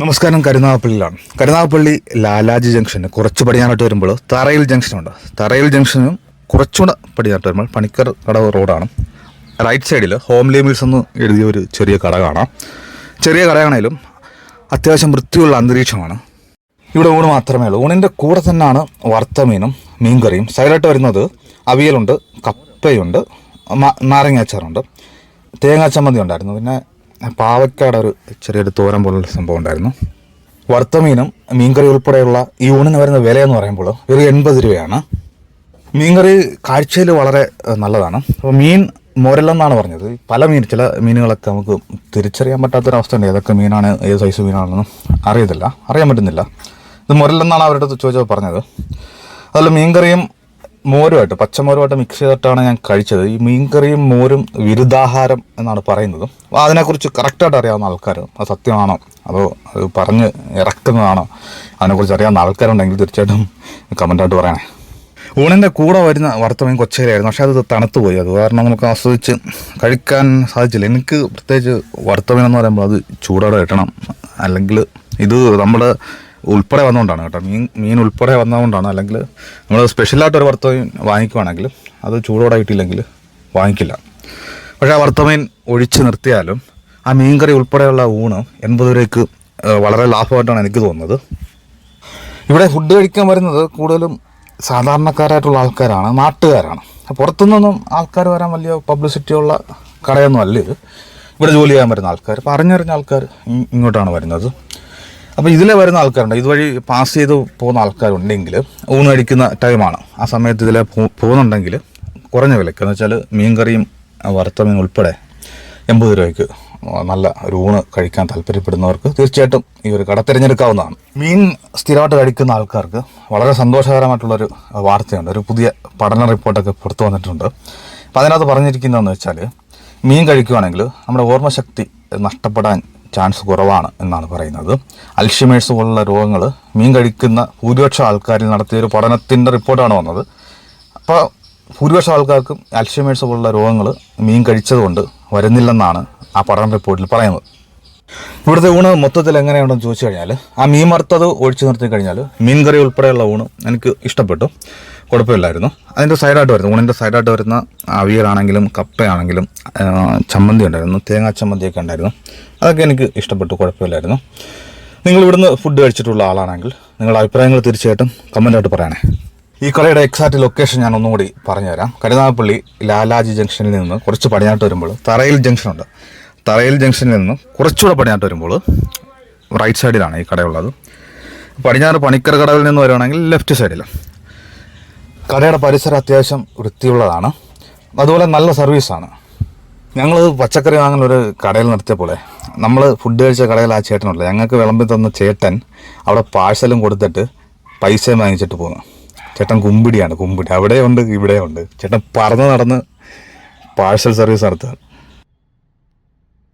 നമസ്കാരം കരുനാഗപ്പള്ളിയിലാണ്. കരുനാഗപ്പള്ളി ലാലാജി ജംഗ്ഷന് കുറച്ച് പടിഞ്ഞാറോട്ട് വരുമ്പോൾ തറയിൽ ജംഗ്ഷനുണ്ട് തറയിൽ ജംഗ്ഷനും കുറച്ചുകൂടെ പടിഞ്ഞാറോട്ട് വരുമ്പോൾ പണിക്കർ കടവ് റോഡാണ്. റൈറ്റ് സൈഡിൽ ഹോംലി മീൽസ് എന്ന് എഴുതിയ ഒരു ചെറിയ കട കാണാം. ചെറിയ കടയാണേലും അത്യാവശ്യം വൃത്തിയുള്ള അന്തരീക്ഷമാണ്. ഇവിടെ ഊണ് മാത്രമേ ഉള്ളൂ. ഊണിന്റെ കൂടെ തന്നെയാണ് വറുത്ത മീനും മീൻകറിയും. സൈഡായിട്ട് വരുന്നത് അവിയലുണ്ട് കപ്പയുണ്ട് നാരങ്ങ നാരങ്ങാച്ചാറുണ്ട് തേങ്ങാ ചമ്മന്തി ഉണ്ടായിരുന്നു. പിന്നെ പാവക്കാട് ഒരു ചെറിയൊരു തോരൻ പോലുള്ള സംഭവം ഉണ്ടായിരുന്നു. വറുത്ത മീനും മീൻകറി ഉൾപ്പെടെയുള്ള ഈ ഊണിന് വരുന്ന വില എന്ന് പറയുമ്പോൾ ഒരു എൺപത് രൂപയാണ്. മീൻകറി കാഴ്ചയിൽ വളരെ നല്ലതാണ്. അപ്പോൾ മീൻ മുരലെന്നാണ് പറഞ്ഞത്. പല മീൻ ചില മീനുകളൊക്കെ നമുക്ക് തിരിച്ചറിയാൻ പറ്റാത്തൊരവസ്ഥ ഉണ്ട്. ഏതൊക്കെ മീനാണ് ഏത് സൈസ് മീനാണെന്നും അറിയത്തില്ല. അറിയാൻ പറ്റുന്നില്ല. ഇത് മുരലെന്നാണ് അവരുടെ ചോദിച്ചത് പറഞ്ഞത്. അതുപോലെ മീൻകറിയും മോരുമായിട്ട് പച്ചമോരുമായിട്ട് മിക്സ് ചെയ്തിട്ടാണ് ഞാൻ കഴിച്ചത്. ഈ മീൻകറിയും മോരും വിരുദ്ധാഹാരം എന്നാണ് പറയുന്നത്. അപ്പോൾ അതിനെക്കുറിച്ച് കറക്റ്റായിട്ട് അറിയാവുന്ന ആൾക്കാർ അത് സത്യമാണോ? അതോ അത് പറഞ്ഞ് ഇറക്കുന്നതാണോ? അതിനെക്കുറിച്ച് അറിയാവുന്ന ആൾക്കാരുണ്ടെങ്കിൽ തീർച്ചയായിട്ടും കമന്റായിട്ട് പറയണേ. ഊണിന്റെ കൂടെ വരുന്ന വറുത്തമീൻ കൊച്ചയിലായിരുന്നു പക്ഷേ അത് തണുത്തുപോയി അത് കാരണം നമുക്ക് ആസ്വദിച്ച് കഴിക്കാൻ സാധിച്ചില്ല. എനിക്ക് പ്രത്യേകിച്ച് വറുത്തമീൻ എന്ന് പറയുമ്പോൾ അത് ചൂടോടെ കിട്ടണം. അല്ലെങ്കിൽ ഇത് നമ്മൾ ഉൾപ്പെടെ വന്നുകൊണ്ടാണ് കേട്ടോ. മീൻ മീൻ ഉൾപ്പെടെ വന്നതുകൊണ്ടാണ് അല്ലെങ്കിൽ നമ്മൾ സ്പെഷ്യലായിട്ട് ഒരു വറുത്തമീൻ വാങ്ങിക്കുവാണെങ്കിൽ അത് ചൂടോടെ കിട്ടിയില്ലെങ്കിൽ വാങ്ങിക്കില്ല. പക്ഷേ ആ വറുത്തമീൻ ഒഴിച്ച് നിർത്തിയാലും ആ മീൻകറി ഉൾപ്പെടെയുള്ള ഊണ് എൺപത് രൂപയ്ക്ക് വളരെ ലാഭമായിട്ടാണ് എനിക്ക് തോന്നുന്നത്. ഇവിടെ ഫുഡ് കഴിക്കാൻ വരുന്നത് കൂടുതലും സാധാരണക്കാരായിട്ടുള്ള ആൾക്കാരാണ് നാട്ടുകാരാണ്. പുറത്തുനിന്നൊന്നും ആൾക്കാർ വരാൻ വലിയ പബ്ലിസിറ്റിയുള്ള കടയൊന്നും അല്ല ഇത്. ഇവിടെ ജോലി ചെയ്യാൻ വരുന്ന ആൾക്കാർ അപ്പോൾ അറിഞ്ഞറിഞ്ഞ ആൾക്കാർ ഇങ്ങോട്ടാണ് വരുന്നത്. അപ്പോൾ ഇതിലെ വരുന്ന ആൾക്കാരുണ്ട്. ഇതുവഴി പാസ് ചെയ്ത് പോകുന്ന ആൾക്കാരുണ്ടെങ്കിൽ ഊണ് കഴിക്കുന്ന ടൈമാണ് ആ സമയത്ത് ഇതിലെ പോകുന്നുണ്ടെങ്കിൽ കുറഞ്ഞ വിലയ്ക്ക് എന്ന് വെച്ചാൽ മീൻകറിയും വറുത്ത മീൻ ഉൾപ്പെടെ എൺപത് രൂപയ്ക്ക് നല്ല ഒരു ഊണ് കഴിക്കാൻ താല്പര്യപ്പെടുന്നവർക്ക് തീർച്ചയായിട്ടും ഈ ഒരു കട തിരഞ്ഞെടുക്കാവുന്നതാണ്. മീൻ സ്ഥിരമായിട്ട് കഴിക്കുന്ന ആൾക്കാർക്ക് വളരെ സന്തോഷകരമായിട്ടുള്ളൊരു വാർത്തയുണ്ട്. ഒരു പുതിയ പഠന റിപ്പോർട്ടൊക്കെ പുറത്തു വന്നിട്ടുണ്ട്. അപ്പോൾ അതിനകത്ത് പറഞ്ഞിരിക്കുന്നതെന്ന് വെച്ചാൽ മീൻ കഴിക്കുകയാണെങ്കിൽ നമ്മുടെ ഓർമ്മശക്തി നഷ്ടപ്പെടാൻ ചാൻസ് കുറവാണ് എന്നാണ് പറയുന്നത്. അൽഷിമേഴ്സ് പോലുള്ള രോഗങ്ങൾ മീൻ കഴിക്കുന്ന ഭൂരിപക്ഷം ആൾക്കാരിൽ നടത്തിയ ഒരു പഠനത്തിന്റെ റിപ്പോർട്ടാണ് വന്നത്. അപ്പോൾ ഭൂരിപക്ഷം ആൾക്കാർക്കും അൽഷിമേഴ്സ് പോലുള്ള രോഗങ്ങൾ മീൻ കഴിച്ചതുകൊണ്ട് വരുന്നില്ലെന്നാണ് ആ പഠന റിപ്പോർട്ടിൽ പറയുന്നത്. ഇവിടുത്തെ ഊണ് മൊത്തത്തിൽ എങ്ങനെയുണ്ടെന്ന് ചോദിച്ചു കഴിഞ്ഞാൽ ആ മീൻ വറുത്തത് ഒഴിച്ചു നിർത്തി കഴിഞ്ഞാൽ മീൻ കറി ഉൾപ്പെടെയുള്ള ഊണ് എനിക്ക് ഇഷ്ടപ്പെട്ടു. കുഴപ്പമില്ലായിരുന്നു. അതിന്റെ സൈഡായിട്ട് വരുന്നത് ഊണിന്റെ സൈഡായിട്ട് വരുന്ന അവിയലാണെങ്കിലും കപ്പയാണെങ്കിലും ചമ്മന്തി ഉണ്ടായിരുന്നു തേങ്ങാ ചമ്മന്തിയൊക്കെ ഉണ്ടായിരുന്നു. അതൊക്കെ എനിക്ക് ഇഷ്ടപ്പെട്ടു കുഴപ്പമില്ലായിരുന്നു. നിങ്ങൾ ഇവിടുന്ന് ഫുഡ് കഴിച്ചിട്ടുള്ള ആളാണെങ്കിൽ നിങ്ങളുടെ അഭിപ്രായങ്ങൾ തീർച്ചയായിട്ടും കമന്റായിട്ട് പറയണേ. ഈ കടയുടെ എക്സാക്റ്റ് ലൊക്കേഷൻ ഞാൻ ഒന്നുകൂടി പറഞ്ഞുതരാം. കരുനാഗപ്പള്ളി ലാലാജി ജംഗ്ഷനിൽ നിന്ന് കുറച്ച് പടിഞ്ഞാട്ട് വരുമ്പോൾ തറയിൽ ജംഗ്ഷനുണ്ട്. തറയിൽ ജംഗ്ഷനിൽ നിന്ന് കുറച്ചുകൂടെ പടിഞ്ഞാട്ട് വരുമ്പോൾ റൈറ്റ് സൈഡിലാണ് ഈ കടയുള്ളത്. പടിഞ്ഞാറ് പണിക്കർ കടവിൽ നിന്ന് വരുവാണെങ്കിൽ ലെഫ്റ്റ് സൈഡിൽ കടയുടെ പരിസരം അത്യാവശ്യം വൃത്തിയുള്ളതാണ്. അതുപോലെ നല്ല സർവീസാണ് ഞങ്ങൾ പച്ചക്കറി വാങ്ങുന്ന ഒരു കടയിൽ നിർത്തിയപ്പോളെ നമ്മൾ ഫുഡ് കഴിച്ച കടയിൽ ആ ചേട്ടനുള്ളത് ഞങ്ങൾക്ക് വിളമ്പി തന്ന ചേട്ടൻ അവിടെ പാഴ്സലും കൊടുത്തിട്ട് പൈസയും വാങ്ങിച്ചിട്ട് പോകുന്നു ചേട്ടൻ കുമ്പിടിയാണ് കുമ്പിടി. അവിടെയുണ്ട് ഇവിടെയുണ്ട്. ചേട്ടൻ പറന്ന് നടന്ന് പാഴ്സൽ സർവീസ് നടത്തുക